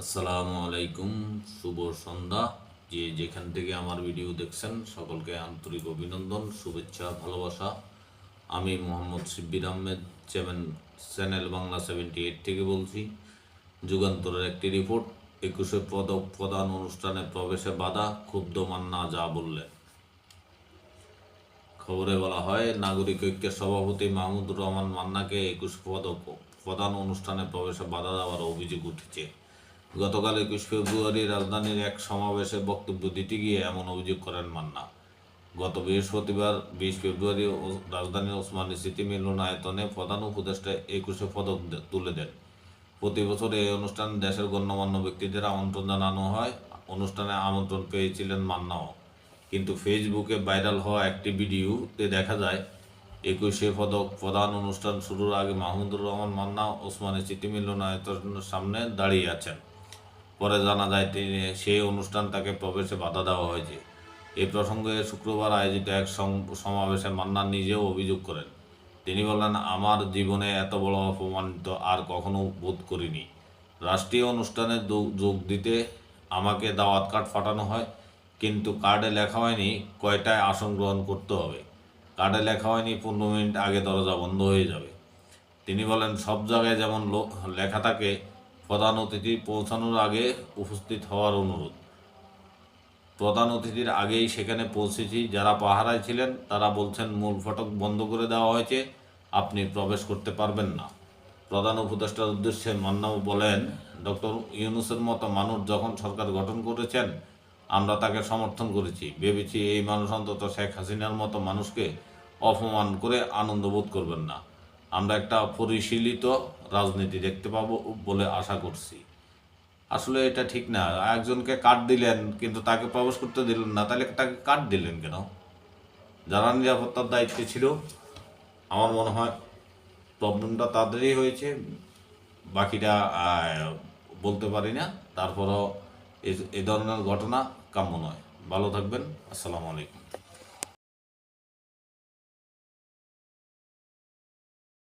আসসালামু আলাইকুম, শুভ সন্ধ্যা। যে যেখান থেকে আমার ভিডিও দেখছেন, সকলকে আন্তরিক অভিনন্দন, শুভেচ্ছা, ভালোবাসা। আমি Mohammad Shibbir Ahmed channel channel Bangla seventy eight থেকে বলছি। যুগান্তরের একটি রিপোর্ট একুশে পদক প্রদান অনুষ্ঠানে প্রবেশে বাধা, ক্ষুব্ধ মান্না যা বললেন খবরে বলা হয়, নাগরিক ঐক্যের সভাপতি মাহমুদুর রহমান মান্নাকে একুশ পদক প্রধান অনুষ্ঠানে প্রবেশে বাধা দেওয়ার অভিযোগ উঠেছে। গতকাল একুশ ফেব্রুয়ারি রাজধানীর এক সমাবেশে বক্তব্য দিতে গিয়ে এমন অভিযোগ করেন মান্না। গত বৃহস্পতিবার, বিশ ফেব্রুয়ারি রাজধানীর ওসমানী স্মৃতি মিলনায়তনে প্রধান উপদেষ্টা একুশে পদক তুলে দেন। প্রতি বছর এই অনুষ্ঠান দেশের গণ্যমান্য ব্যক্তিদের আমন্ত্রণ জানানো হয়। অনুষ্ঠানে আমন্ত্রণ পেয়েছিলেন মান্নাও। কিন্তু ফেসবুকে ভাইরাল হওয়া একটি ভিডিওতে দেখা যায়, একুশে পদক প্রধান অনুষ্ঠান শুরুর আগে মাহমুদুর রহমান মান্না ওসমানী স্মৃতি মিলনায়তনের সামনে দাঁড়িয়ে আছেন। পরে জানা যায় তিনি সেই অনুষ্ঠান তাকে প্রবেশে বাধা দেওয়া হয়েছে। এই প্রসঙ্গে শুক্রবার আয়োজিত এক সম- সমাবেশে মান্না নিজেও অভিযোগ করেন। তিনি বলেন, আমার জীবনে এত বড় অপমানিত আর কখনো বোধ করিনি। রাষ্ট্রীয় অনুষ্ঠানে যোগ দিতে আমাকে দাওয়াত কার্ড ফাটানো হয়, কিন্তু কার্ডে লেখা হয়নি কয়টায় আসন গ্রহণ করতে হবে। কার্ডে লেখা হয়নি পনেরো মিনিট আগে দরজা বন্ধ হয়ে যাবে। তিনি বলেন, সব জায়গায় যেমন লেখা থাকে প্রধান অতিথি পৌঁছানোর আগে উপস্থিত হওয়ার অনুরোধ। প্রধান অতিথির আগেই সেখানে পৌঁছেছি। যারা পাহারায় ছিলেন, তারা বলছেন, মূল ফটক বন্ধ করে দেওয়া হয়েছে। আপনি প্রবেশ করতে পারবেন না। প্রধান উপদেষ্টার উদ্দেশ্যে মান্নাও বলেন, ডক্টর ইউনুসের মতো মানুষ যখন সরকার গঠন করেছেন, আমরা তাকে সমর্থন করেছি। ভেবেছি এই মানুষ অন্তত শেখ হাসিনার মতো মানুষকে অপমান করে আনন্দ বোধ করবেন না। আমরা একটা পরিশীলিত রাজনীতি দেখতে পাবো বলে আশা করছি। আসলে এটা ঠিক না। একজনকে কার্ড দিলেন, কিন্তু তাকে প্রবেশ করতে দিলেন না। তাহলে তাকে কার্ড দিলেন কেন? যারা নিরাপত্তার দায়িত্বে ছিল, আমার মনে হয় প্রবলেমটা তাদেরই হয়েছে। বাকিটা বলতে পারি না। তারপরও এ ধরনের ঘটনা কাম্য নয়। ভালো থাকবেন। আসসালামু আলাইকুম।